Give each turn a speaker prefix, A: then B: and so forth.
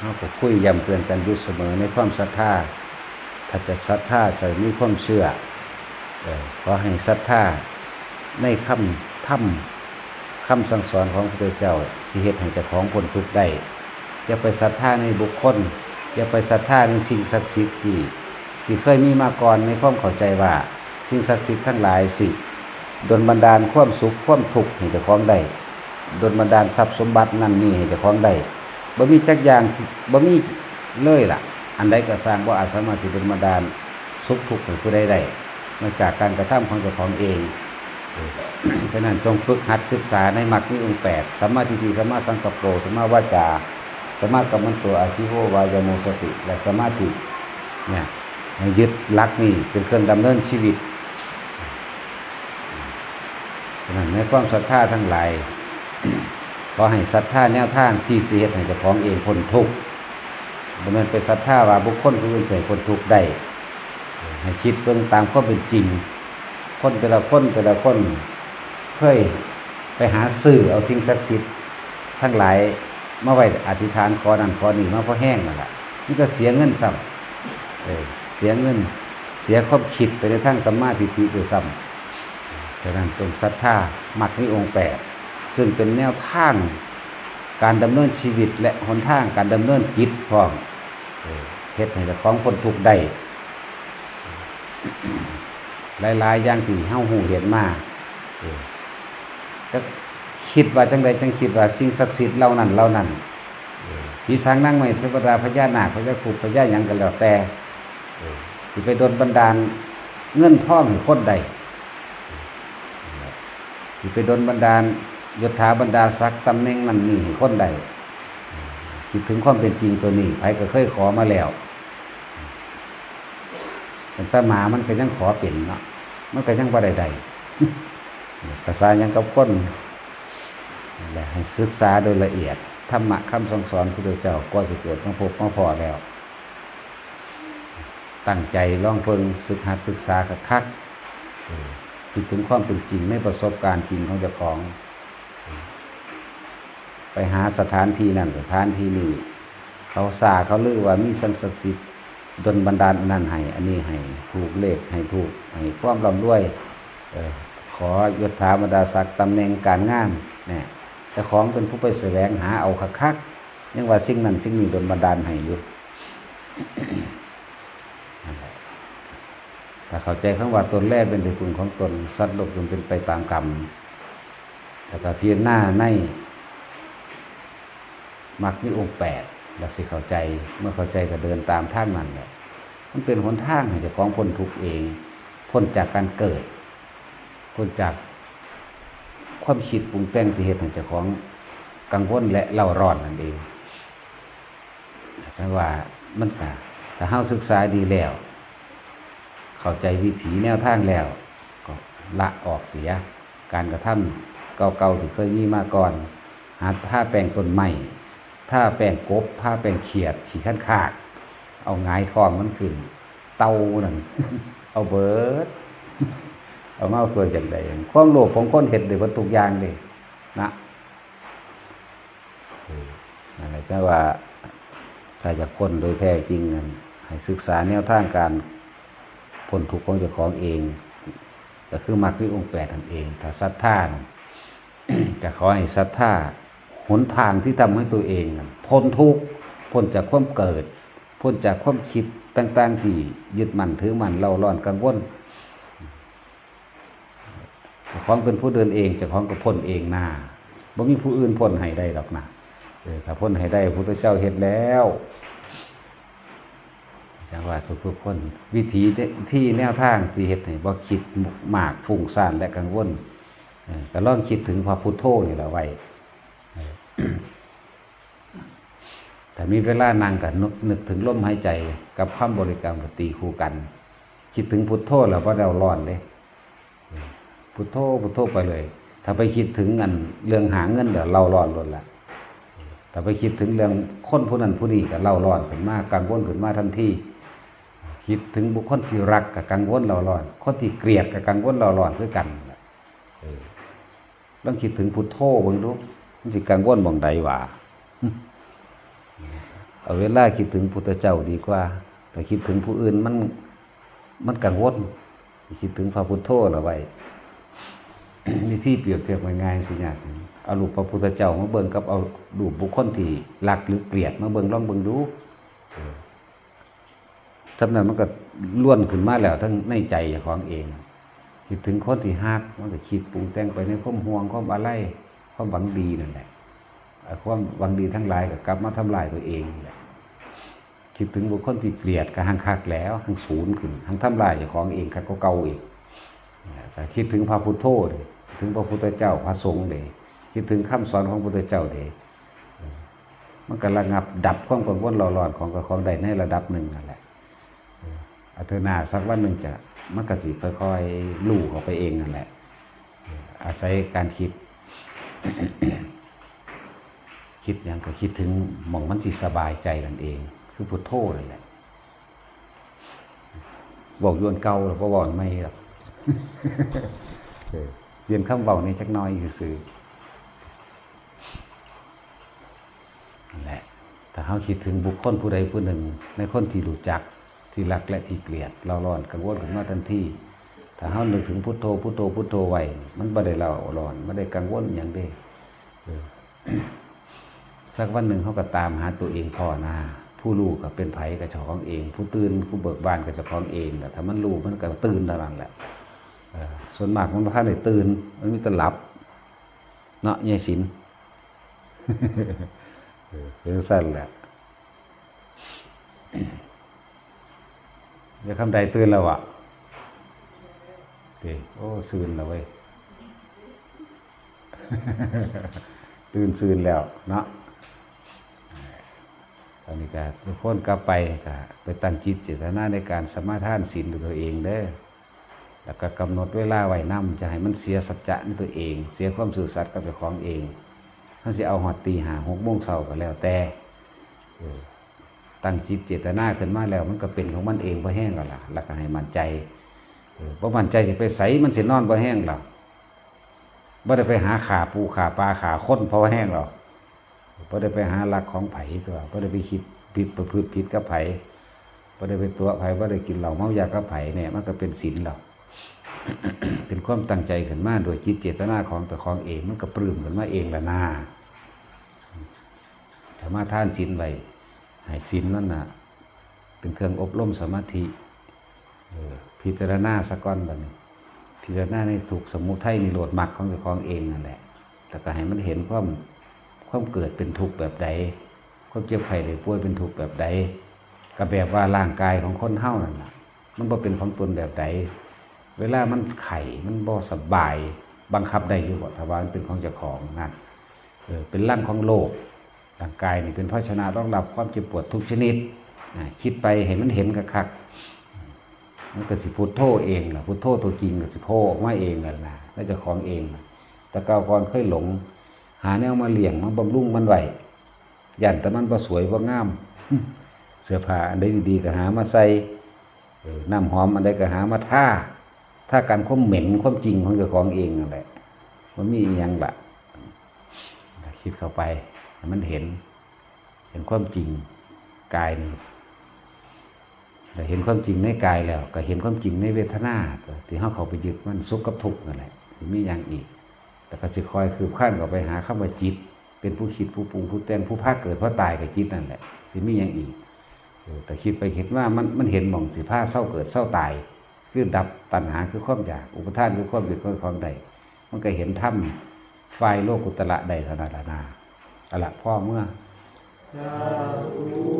A: เราก็คุยย้ำเตือนกันอยู่เสมอในความศรัทธา ถ้าจะศรัทธาใส่มีความเชื่อขอให้ศรัทธาในคำถ้ำคำสั่งสอนของพระเจ้าที่เฮ็ดให้เจ้าของพ้นทุกได้อย่าไปศรัทธาในบุคคลอย่าไปศรัทธาในสิ่งศักดิ์สิทธิ์ที่ที่เคยมีมาก่อนในความเข้าใจว่า สิ่งศักดิ์สิทธิ์ทั้งหลายสิดลบันดาลความสุขความทุกข์ให้เจ้าของได้ดลบันดาลทรัพย์สมบัตินั่นนี่ให้เจ้าของได้ บ่มีจักอย่างบ่มีเลยล่ะ อันใดก็สร้างบ่อาจสามารถสิดลบันดาลสุขทุกข์ให้ผู้ใดได้นอกจากการกระทำของเจ้าของเองฉะนั้นจงฝึกหัดศึกษาในมรรคมีองค์แปดสัมมาทิฏฐิสัมมาสังกัปโปสัมมาวาจาสัมมากัมมันโตอาชิโววายโมสติ และสมาธิเนี่ยยึดหลักนี่เป็นเครื่องดำเนินชีวิตฉะนั้นในความศรัทธาทั้งหลาย ขอให้ศรัทธาแนวทางที่เสียให้เจ้าของเองพ้นทุกข์บ่แมันเป็นศรัทธาว่าบุคคลผู้อื่นเสียพ้นทุกข์ได้ให้คิดเบิ่งตามความเป็นจริง คนแต่ละคนแต่ละคนเคยไปหาสื่อเอาสิ่งศักดิ์สิทธิ์ทั้งหลายมาไหวอธิษฐานขอนั่นขอนี่มาพอแห้งนั่นแหละนี่ก็เสียเงินซ้ำเเสียเงินเสียความคิดไปในทางสัมมาทิฏฐิโดยซ้ำฉะนั้นจงศรัทธามักมีองค์แปด ซึ่งเป็นแนวทางการดำเนินชีวิตและหนทางการดำเนินจิตพร้อมเฮ็ดให้เจ้าของคนทุกข์ได้หลายๆอย่างที่เฮาหูเห็นมาจะคิดว่าจังใดจังคิดว่าสิ่งศักดิ์สิทธิ์เหล่านั้นเหล่านั้นผีสางนั่งไม่เทวดาพญานาคพญาครุฑพญาหยังกันแล้วแต่สิไปโดนบันดาลเงินทองให้คนใดสิไปโดนบันดาล ยศถาบรรดาศักดิ์ตำแหน่งนั้นนี่ให้คนใดคิดถึงความเป็นจริงตัวนี้ไผก็เคยขอมาแล้วแต่ตาหมามันก็ยังขอเป็นเนาะมันก็ยังบ่ได้ใดภาษายังกับคนนั่นแหละให้ศึกษาโดยละเอียดธรรมะคำสอนสอนพระพุทธเจ้าก็สิเกิดมาพบมาพอแล้ว ตั้งใจล่องเพิงศึกหัดศึกษากับคักคิดถึงความเป็นจริงในประสบการณ์จริงของเจ้าของ ไปหาสถานที่นั่นสถานที่นี้เขาสาเขาลือว่ามีสังศักดิ์สิทธิ์ดนบันดาลนั่นให้อันนี้ให้ถูกเลขให้ถูกให้ความร่ำรวยเออขอยศถาบรรดาศักดิ์ตำแหน่งการงานเนี่ยแต่ของเป็นผู้ไปแสวงหาเอาคักๆยังว่าสิ่งนั้นสิ่งนี้ดนบันดาลให้อยู่นั่เข้าใจคำว่าตนแรกเป็นแต่คุณของตนสัตว์โลกจนเป็นไปตามกรรมแล้วก็เพียรหน้าใน มักมีองค์แปดแล้วสิเข้าใจเมื่อเข้าใจก็เดินตามทางนั้นแหละมันเป็นหนทางให้เจ้าของพ้นทุกข์เอง พ้นจากการเกิด พ้นจากความคิดปรุงแต่งที่เหตุให้เจ้าของกังวลและเล่าร้อนนั่นเองจังว่ามันก็ถ้าเฮาศึกษาดีแล้ว เข้าใจวิถีแนวทางแล้ว ก็ละออกเสีย การกระทำเก่าๆที่เคยมีมาก่อน หาถ้าแปลงต้นไม้ ถ้าแปลงกบถ้าแปลงเขียดฉีขั้นขากเอาหงายทองมันขึ้น เตานั่นเอาเบิดเอามาเพื่อจังใดความโลภของคนเห็ดเลยวัตถุกยางเลยนะออนั่นแหละจ้าว่าถ้าจะพ้นโดยแท้จริงนั้นให้ศึกษาแนวทางการพ้นทุกข์ของเจ้าของเอง ก็คือมรรควิองค์แปดนั่นเอง ถ้าศรัทธานจะขอให้ศรัทธา หนทางที่ทำให้ตัวเองพ้นทุกข์พ้นจากความเกิด พ้นจากความคิดต่าง ๆ ที่ยึดมั่นถือมั่นเล่าร้อนกังวลเจ้าของเป็นผู้เดินเองเจ้าของก็พ้นเองหน้าบ่มีผู้อื่นพ้นให้ได้หรอกนะเออถ้าพ้นให้ได้พระพุทธเจ้าเห็นแล้วจังว่าทุกๆคน วิถีที่แนวทางที่เฮ็ดให้บ่คิดมากฟุ้งซ่านและกังวลก็ลองคิดถึงพระพุทโธนี่แหละไว้เออ แต่ มีเวลานั่งกับนึกนึกถึงลมหายใจ กับคำบริกรรมตีคู่กัน คิดถึงพุทโธแล้วว่าเราร้อนเลยพุทโธพุทโธไปเลย ถ้าไปคิดถึงอันเรื่องหาเงินเดี๋ยวเราร้อนล้นละถ้าไปคิดถึงเรื่องคนผู้นั้นผู้นี้ก็เราร้อนขึ้นมากังวลขึ้นมาทันทีคิดถึงบุคคลที่รักกับกังวลเราร้อน คนที่เกลียดกับกังวลเราร้อนด้วยกันต้องคิดถึงพุทโธบิ่งดูมันสิกังวลบ่งใดว่า เอาเวลาคิดถึงพุทธเจ้าดีกว่า แต่คิดถึงผู้อื่นมันมันกังวลคิดถึงพระพุทธโธละไว้นี่ที่เปรียบเทียบง่ายๆสิญาติเอารูปพระพุทธเจ้ามาเบิ่งกับเอารูปบุคคลที่รักหรือเกลียดมาเบิ่งลองเบิ่งดูทำนั้นมันก็ล้วนขึ้นมาแล้ว ทั้งในใจของเอง คิดถึงคนที่ฮักมันก็คิดปรุงแต่งไปในความห่วงความอะไรความหวังดีนั่นแหละไอ้ความหวังดีทั้งหลายก็กลับมาทำลายตัวเอง คิดถึงบุคคลที่เกลียดก็หังคักแล้วหังศูนย์ขึ้นหังทำลายเจ้าของเองคักก็เก่าอีกแต่คิดถึงพระพุทธโธเดยถึงพระพุทธเจ้าพระสงฆ์เดยคิดถึงคำสอนของพระพุทธเจ้าเดยมันก็ระงับดับความกังวลหลอนของกระของใดในระดับหนึ่งนั่นแหละอัตนาสักวันหนึ่งจะมันก็สิค่อยๆลู่เข้าไปเองนั่นแหละ อาศัยการคิด คิดอย่างก็คิดถึงมองมันสิสบายใจนั่นเอง คือพุทโธนั่นแหละบอกโยนเก่าแล้วก็บอกไม่หรอกเรียนคำเบานี่จักหน้อยคือซื้อนั่นแหละถ้าเขาคิดถึงบุคคลผู้ใดผู้หนึ่ง ในคนที่รู้จักที่รักและที่เกลียด เราร้อนกังวลขึ้นมาทันทีถ้าเขานึกถึงพุทโธพุทโธพุทโธไว้มันไม่ได้เราร้อนไม่ได้กังวลอย่างเดีเออสักวันหนึ่งเขาก็ตามหาตัวเองพ่อหน้า ผู้รู้ก็เป็นไผกับเจ้าของเอง ผู้ตื่นผู้เบิกบานกับเจ้าของเองแต่ถ้ามันรู้มันก็ตื่นเท่านั้นแหละเอ่อส่วนมากมันพาได้ตื่น มันมีแต่หลับ เนาะยายสินเออเป็นสั้นแหละอย่าคำใดตื่นแล้วอะเด้โอ้ซืนแล้วเว้ยตื่นซืนแล้วเนาะ อนนี้ก็ทุกคนกลับไปก็ไปตั้งจิตเจตนาในการสมาทานศีลด้วยตัวเองเด้อแล้วก็กำหนดเวลาไว้นำจะให้มันเสียสัจจะในตัวเอง เสียความสื่อสัตย์กับเจ้าของเองถ้าสิเอาหอดตีหาหกโมงเช้าก็แล้วแต่ตั้งจิตเจตนาขึ้นมาแล้ว มันก็เป็นของมันเองพอแห้งแล้วล่ะแล้วก็ให้มันใจเออพอมันใจสิไปใสมันสินอนพอแห้งแล้วบ่ได้ไปหาขาปูขาปลาขาค้นเพราะแห้งหรอก บ่ได้ไปหาหลักของไผ่ตัวบ่ได้ไปคิดผิดประพฤติผิดกับไผ่บ่ได้ไปตัวไผ่บ่ได้กินเหล้าเมายากับไผ่เนี่ยมันก็เป็นศีลแล้วเป็นความตั้งใจขึ้นมาโดยจิตเจตนาของแต่ของเองมันก็ปลื้มขึ้นมาเองละนาถ้ามาท่านศีลไว้ให้ศีลนั่นน่ะ เป็นเครื่องอบรมสมาธิเออพิจารณาสะก้อนแบบนี้พิจารณาในถูกสมุทัยนิโรธมรรคของแต่ของเองนั่นแหละแต่ก็ให้มันเห็นความ ความเกิดเป็นทุกข์แบบใดความเจ็บไข้ได้ป่วยเป็นทุกข์แบบใดก็แบบว่าร่างกายของคนเฮานั่นแหละมันบ่เป็นของตนแบบใดเวลามันไข่มันบ่สบาย บังคับได้อยู่บ่ถ้าว่ามันเป็นของเจ้าของนั่นเออเป็นร่างของโลกร่างกายนี่เป็นภาชนะต้องรับความเจ็บปวดทุกชนิดอ่าคิดไปเห็นมันเห็นคักมันก็สิพุทโธเองล่ะพุทโธตัวจริงก็สิโผล่ออกมาเองนั่นล่ะแล้วเจ้าของเองแต่เก่าก่อนเคยหลงาแนวมาเลี้ยงมาบำรุงมันไหวยันแต่มันบ่สวยบ่งาม เสื้อผ้าอันใดดีๆก็หามาใส่น้ำหอมอันใดก็หามาท่าท่าการความเหม็นความจริงของเจ้าของเองนั่นแหละมันมีอหยังละคิดเข้าไปมันเห็น เห็นความจริงกายนี่แต่เห็นความจริงในกายแล้ว ก็เห็นความจริงในเวทนาที่เขาเขาไปยึดมันสุขกับทุกข์นั่นแหละมีอย่างอีก แต่ก็สิคอยคือขั้นก็ไปหาคำว่าจิต เป็นผู้คิดผู้ปรุงผู้แต่งผู้ภาคเกิดเพราะตายกับจิตนั่นแหละสิมีอย่างอีกแต่คิดไปคิดว่ามันมันเห็นหม่องสิผ้าเศร้าเกิดเศร้าตาย คือดับตัณหาคือความอยาก อุปทานคือความยึดความของใด มันก็เห็นถ้ำไฟโลกุตระใดเท่านั้นนาอะละพ่อเมื่อ
B: สาธุ